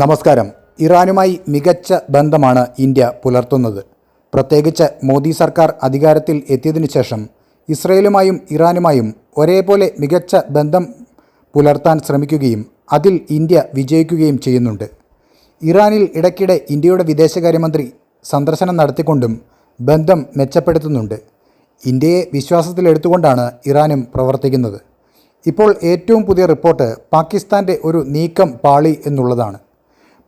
നമസ്കാരം. ഇറാനുമായി മികച്ച ബന്ധമാണ് ഇന്ത്യ പുലർത്തുന്നത്. പ്രത്യേകിച്ച് മോദി സർക്കാർ അധികാരത്തിൽ എത്തിയതിനു ശേഷം ഇസ്രയേലുമായും ഇറാനുമായും ഒരേപോലെ മികച്ച ബന്ധം പുലർത്താൻ ശ്രമിക്കുകയും അതിൽ ഇന്ത്യ വിജയിക്കുകയും ചെയ്യുന്നുണ്ട്. ഇറാനിൽ ഇടയ്ക്കിടെ ഇന്ത്യയുടെ വിദേശകാര്യമന്ത്രി സന്ദർശനം നടത്തിക്കൊണ്ടും ബന്ധം മെച്ചപ്പെടുത്തുന്നുണ്ട്. ഇന്ത്യയെ വിശ്വാസത്തിലെടുത്തുകൊണ്ടാണ് ഇറാനും പ്രവർത്തിക്കുന്നത്. ഇപ്പോൾ ഏറ്റവും പുതിയ റിപ്പോർട്ട് പാകിസ്ഥാന്റെ ഒരു നീക്കം പാളി എന്നുള്ളതാണ്.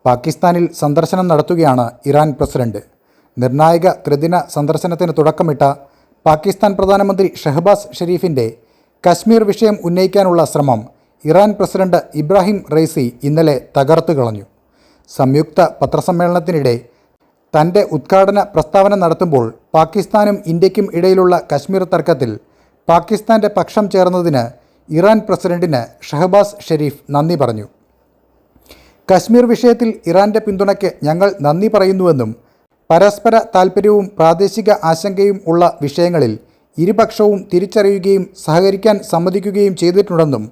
പാകിസ്ഥാനിൽ സന്ദർശനം നടത്തുകയാണ് ഇറാൻ പ്രസിഡന്റ്. നിർണായക ത്രിദിന സന്ദർശനത്തിന് തുടക്കമിട്ട പാകിസ്ഥാൻ പ്രധാനമന്ത്രി ഷഹബാസ് ഷെരീഫിന്റെ കശ്മീർ വിഷയം ഉന്നയിക്കാനുള്ള ശ്രമം ഇറാൻ പ്രസിഡന്റ് ഇബ്രാഹിം റൈസി ഇന്നലെ തകർത്തു കളഞ്ഞു. സംയുക്ത പത്രസമ്മേളനത്തിനിടെ തന്റെ ഉദ്ഘാടന പ്രസ്താവന നടത്തുമ്പോൾ പാകിസ്ഥാനും ഇന്ത്യക്കും ഇടയിലുള്ള കശ്മീർ തർക്കത്തിൽ പാകിസ്ഥാന്റെ പക്ഷം ചേർന്നതിന് ഇറാൻ പ്രസിഡന്റിന് ഷഹബാസ് ഷെരീഫ് നന്ദി പറഞ്ഞു. കശ്മീർ വിഷയത്തിൽ ഇറാന്റെ പിന്തുണയ്ക്ക് ഞങ്ങൾ നന്ദി പറയുന്നുവെന്നും പരസ്പര താൽപ്പര്യവും പ്രാദേശിക ആശങ്കയും ഉള്ള വിഷയങ്ങളിൽ ഇരുപക്ഷവും തിരിച്ചറിയുകയും സഹകരിക്കാൻ സമ്മതിക്കുകയും ചെയ്തിട്ടുണ്ടെന്നും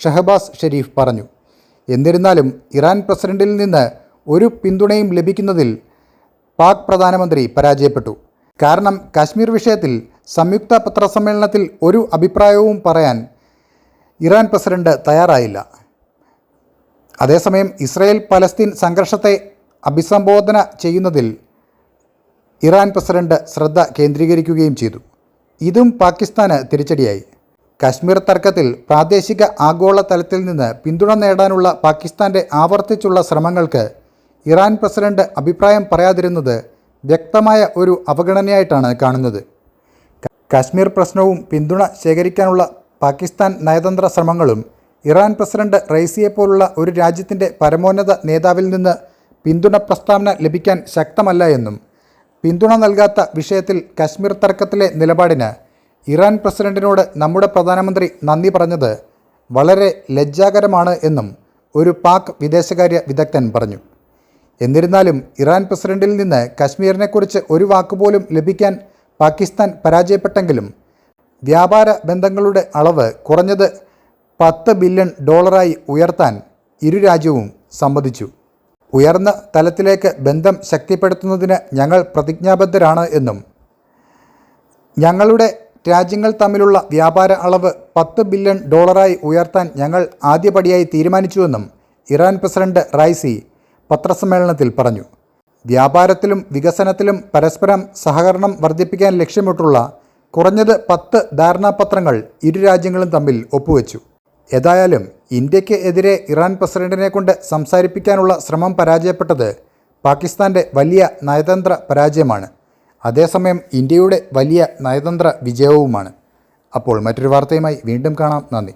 ഷഹബാസ് ഷെരീഫ് പറഞ്ഞു. എന്നിരുന്നാലും ഇറാൻ പ്രസിഡന്റിൽ നിന്ന് ഒരു പിന്തുണയും ലഭിക്കുന്നതിൽ പാക് പ്രധാനമന്ത്രി പരാജയപ്പെട്ടു. കാരണം കാശ്മീർ വിഷയത്തിൽ സംയുക്ത പത്രസമ്മേളനത്തിൽ ഒരു അഭിപ്രായവും പറയാൻ ഇറാൻ പ്രസിഡന്റ് തയ്യാറായില്ല. അതേസമയം ഇസ്രയേൽ പലസ്തീൻ സംഘർഷത്തെ അഭിസംബോധന ചെയ്യുന്നതിൽ ഇറാൻ പ്രസിഡന്റ് ശ്രദ്ധ കേന്ദ്രീകരിക്കുകയും ചെയ്തു. ഇതും പാകിസ്ഥാന് തിരിച്ചടിയായി. കശ്മീർ തർക്കത്തിൽ പ്രാദേശിക ആഗോള തലത്തിൽ നിന്ന് പിന്തുണ നേടാനുള്ള പാകിസ്ഥാന്റെ ആവർത്തിച്ചുള്ള ശ്രമങ്ങൾക്ക് ഇറാൻ പ്രസിഡന്റ് അഭിപ്രായം പറയാതിരുന്നത് വ്യക്തമായ ഒരു അവഗണനയായിട്ടാണ് കാണുന്നത്. കാശ്മീർ പ്രശ്നവും പിന്തുണ ശേഖരിക്കാനുള്ള പാകിസ്ഥാൻ നയതന്ത്ര ശ്രമങ്ങളും ഇറാൻ പ്രസിഡന്റ് റൈസിയെ പോലുള്ള ഒരു രാജ്യത്തിന്റെ പരമോന്നത നേതാവിൽ നിന്ന് പിന്തുണ പ്രസ്താവന ലഭിക്കാൻ ശക്തമല്ല എന്നും പിന്തുണ നൽകാത്ത വിഷയത്തിൽ കശ്മീർ തർക്കത്തിലെ നിലപാടിന് ഇറാൻ പ്രസിഡന്റിനോട് നമ്മുടെ പ്രധാനമന്ത്രി നന്ദി പറഞ്ഞത് വളരെ ലജ്ജാകരമാണ് എന്നും ഒരു പാക് വിദേശകാര്യ വിദഗ്ധൻ പറഞ്ഞു. എന്നിരുന്നാലും ഇറാൻ പ്രസിഡന്റിൽ നിന്ന് കശ്മീരിനെക്കുറിച്ച് ഒരു വാക്കുപോലും ലഭിക്കാൻ പാകിസ്ഥാൻ പരാജയപ്പെട്ടെങ്കിലും വ്യാപാര ബന്ധങ്ങളുടെ അളവ് കുറഞ്ഞത് പത്ത് ബില്യൺ ഡോളറായി ഉയർത്താൻ ഇരു രാജ്യവും സമ്മതിച്ചു. ഉയർന്ന തലത്തിലേക്ക് ബന്ധം ശക്തിപ്പെടുത്തുന്നതിന് ഞങ്ങൾ പ്രതിജ്ഞാബദ്ധരാണ് എന്നും ഞങ്ങളുടെ രാജ്യങ്ങൾ തമ്മിലുള്ള വ്യാപാര അളവ് പത്ത് ബില്യൺ ഡോളറായി ഉയർത്താൻ ഞങ്ങൾ ആദ്യപടിയായി തീരുമാനിച്ചുവെന്നും ഇറാൻ പ്രസിഡന്റ് റൈസി പത്രസമ്മേളനത്തിൽ പറഞ്ഞു. വ്യാപാരത്തിലും വികസനത്തിലും പരസ്പരം സഹകരണം വർദ്ധിപ്പിക്കാൻ ലക്ഷ്യമിട്ടുള്ള കുറഞ്ഞത് പത്ത് ധാരണാപത്രങ്ങൾ ഇരു രാജ്യങ്ങളും തമ്മിൽ ഒപ്പുവെച്ചു. ഏതായാലും ഇന്ത്യയ്ക്ക് എതിരെ ഇറാൻ പ്രസിഡന്റിനെ കൊണ്ട് സംസാരിപ്പിക്കാനുള്ള ശ്രമം പരാജയപ്പെട്ടത് പാകിസ്ഥാന്റെ വലിയ നയതന്ത്ര പരാജയമാണ്. അതേസമയം ഇന്ത്യയുടെ വലിയ നയതന്ത്ര വിജയവുമാണ്. അപ്പോൾ മറ്റൊരു വാർത്തയുമായി വീണ്ടും കാണാം. നന്ദി.